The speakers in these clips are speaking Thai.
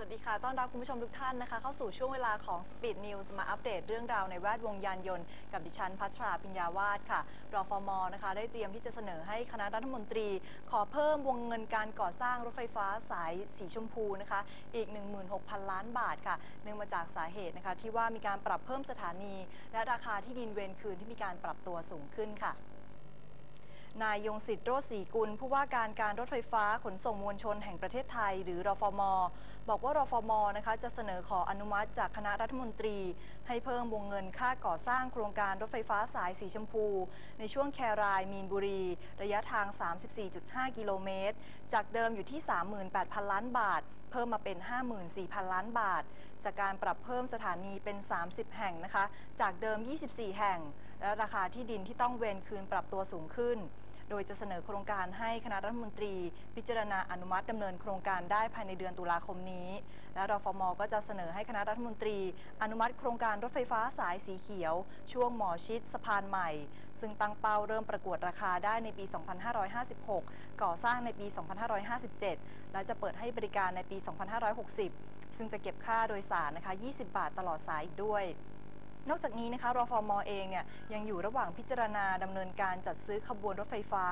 วัสดีค่ะ ต้อนรับคุณผู้ชมทุกท่านนะคะ เข้าสู่ช่วงเวลาของ Speed News มาอัปเดตเรื่องราวในแวดวงยานยนต์ กับดิฉันพัชราปิญญาวาสค่ะ รอฟมนะคะ ได้เตรียมที่จะเสนอให้คณะรัฐมนตรี ขอเพิ่มวงเงินการก่อสร้างรถไฟฟ้าสายสีชมพูนะคะ อีก 16,000 ล้านบาทค่ะ เนื่องมาจากสาเหตุนะคะ ที่ว่ามีการปรับเพิ่มสถานี และราคาที่ดินเวรคืนที่มีการปรับตัวสูงขึ้นค่ะ นายยงศิษย์โรจน์ศรีกุล ผู้ว่าการการรถไฟฟ้าขนส่งมวลชนแห่งประเทศไทย หรือรฟม บอกว่ารฟมนะคะจะเสนอขออนุมัติจากคณะรัฐมนตรี ให้เพิ่มวงเงินค่าก่อสร้างโครงการรถไฟฟ้าสายสีชมพู ในช่วงแครายมีนบุรี ระยะทาง 34.5 กิโลเมตร จากเดิมอยู่ที่ 38,000 ล้านบาท เพิ่มมาเป็น 54,000 ล้านบาท จากการปรับเพิ่มสถานีเป็น 30 แห่งนะคะ จากเดิม 24 แห่ง และราคาที่ดินที่ต้องเวนคืนปรับตัวสูงขึ้น โดยจะเสนอโครงการให้คณะรัฐมนตรี พิจารณาอนุมัติดำเนินโครงการได้ภายในเดือนตุลาคมนี้ และรฟม ก็จะเสนอให้คณะรัฐมนตรี อนุมัติโครงการรถไฟฟ้าสายสีเขียว ช่วงหมอชิดสะพานใหม่ ซึ่งตั้งเป้าเริ่มประกวดราคาได้ในปี 2556 ก่อสร้างในปี 2557 และจะเปิดให้บริการในปี 2560 ซึ่งจะเก็บค่าโดยสารนะคะ 20 บาทตลอดสายอีกด้วย นอกจากนี้นะคะรฟมเองเนี่ยยังอยู่ระหว่างพิจารณาดำเนินการจัดซื้อขบวนรถไฟฟ้า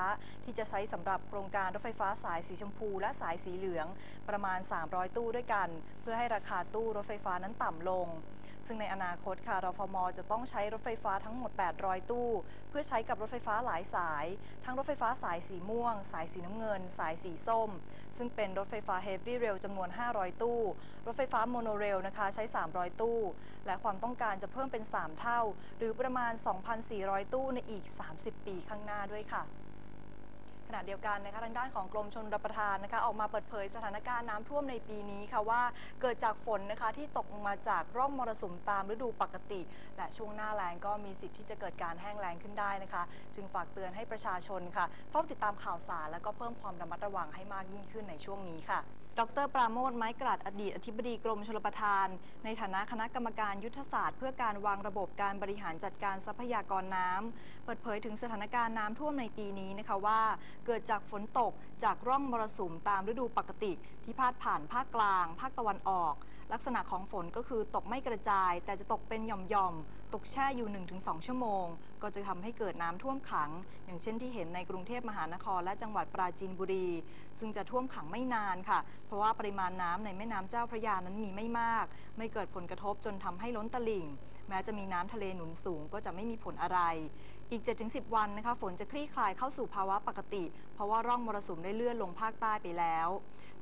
ที่จะใช้สำหรับโครงการรถไฟฟ้าสายสีชมพู และสายสีเหลือง ประมาณ 300 ตู้ด้วยกัน เพื่อให้ราคาตู้รถไฟฟ้านั้นต่ำลง ซึ่งในอนาคตค่ะรฟม จะต้องใช้รถไฟฟ้าทั้งหมด 800 ตู้ เพื่อใช้กับรถไฟฟ้าหลายสาย ทั้งรถไฟฟ้าสายสีม่วง สายสีน้ำเงิน สายสีส้ม ซึ่งเป็นรถไฟฟ้า Heavy Rail จำนวน 500 ตู้ รถไฟฟ้าโมโนเรลนะคะใช้ 300 ตู้ และความต้องการจะเพิ่มเป็น 3 เท่า หรือประมาณ 2,400 ตู้ในอีก 30 ปีข้างหน้าด้วยค่ะ ขณะเดียวกันนะคะทางด้านของกรมชนรับประทานนะคะออกมาเปิดเผยสถานการณ์น้ำท่วมในปีนี้ค่ะว่าเกิดจากฝนนะคะที่ตกมาจากร่องมรสุมตามฤดูปกติ และช่วงหน้าแล้งก็มีสิทธิ์ที่จะเกิดการแห้งแล้งขึ้นได้นะคะ จึงฝากเตือนให้ประชาชนค่ะเฝ้าติดตามข่าวสาร และก็เพิ่มความระมัดระวังให้มากยิ่งขึ้นในช่วงนี้ค่ะ ดร ปราโมทไม้กลัดอดีตอธิบดีกรมชลประทาน ในฐานะคณะกรรมการยุทธศาสตร์ เพื่อการวางระบบการบริหารจัดการทรัพยากรน้ำเปิดเผยถึงสถานการณ์น้ำท่วมในปีนี้นะคะว่า เกิดจากฝนตกจากร่องมรสุมตามฤดูปกติ ที่พาดผ่านภาคกลาง ภาคตะวันออก ลักษณะของฝนก็คือตกไม่กระจาย แต่จะตกเป็นหย่อมๆ ตกแช่อยู่ 1-2 ชั่วโมง ก็จะทำให้เกิดน้ำท่วมขัง อย่างเช่นที่เห็นในกรุงเทพมหานครและจังหวัดปราจีนบุรี ซึ่งจะท่วมขังไม่นานค่ะ เพราะว่าปริมาณน้ำในแม่น้ำเจ้าพระยานั้นมีไม่มาก ไม่เกิดผลกระทบจนทำให้ล้นตลิ่ง แม้จะมีน้ำทะเลหนุนสูงก็จะไม่มีผลอะไรอีก 7-10 วันนะคะ ฝนจะคลี่คลายเข้าสู่ภาวะปกติ เพราะว่าร่องมรสุมได้เลื่อนลงภาคใต้ไปแล้ว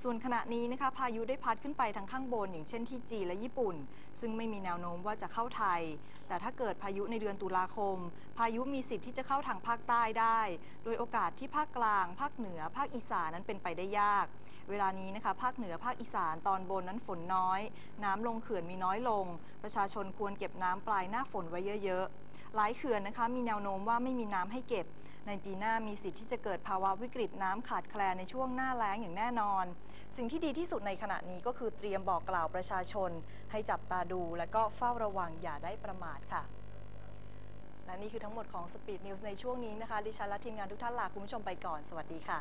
ส่วนขณะนี้นะคะพายุได้พัดขึ้นไปทางข้างบน อย่างเช่นที่จีนและญี่ปุ่น ซึ่งไม่มีแนวโน้มว่าจะเข้าไทย แต่ถ้าเกิดพายุในเดือนตุลาคม พายุมีสิทธิ์ที่จะเข้าทางภาคใต้ได้ โดยโอกาสที่ภาคกลาง ภาคเหนือ ภาคอีสานนั้นเป็นไปได้ยาก เวลานี้นะคะภาคเหนือภาคอีสานตอนบนนั้นฝนน้อย น้ำลงเขื่อนมีน้อยลง ประชาชนควรเก็บน้ำปลายหน้าฝนไว้เยอะๆหลายเขื่อนนะคะมีแนวโน้มว่าไม่มีน้ำให้เก็บ ในปีหน้ามีสิทธิ์ที่จะเกิดภาวะวิกฤตน้ำขาดแคลนในช่วงหน้าแล้งอย่างแน่นอน สิ่งที่ดีที่สุดในขณะนี้ก็คือเตรียมบอกกล่าวประชาชน ให้จับตาดู และก็เฝ้าระวังอย่าได้ประมาทค่ะและนี่คือทั้งหมดของ Speed News ในช่วงนี้นะคะ ดิฉันและทีมงานทุกท่านลาคุณผู้ชมไปก่อน สวัสดีค่ะ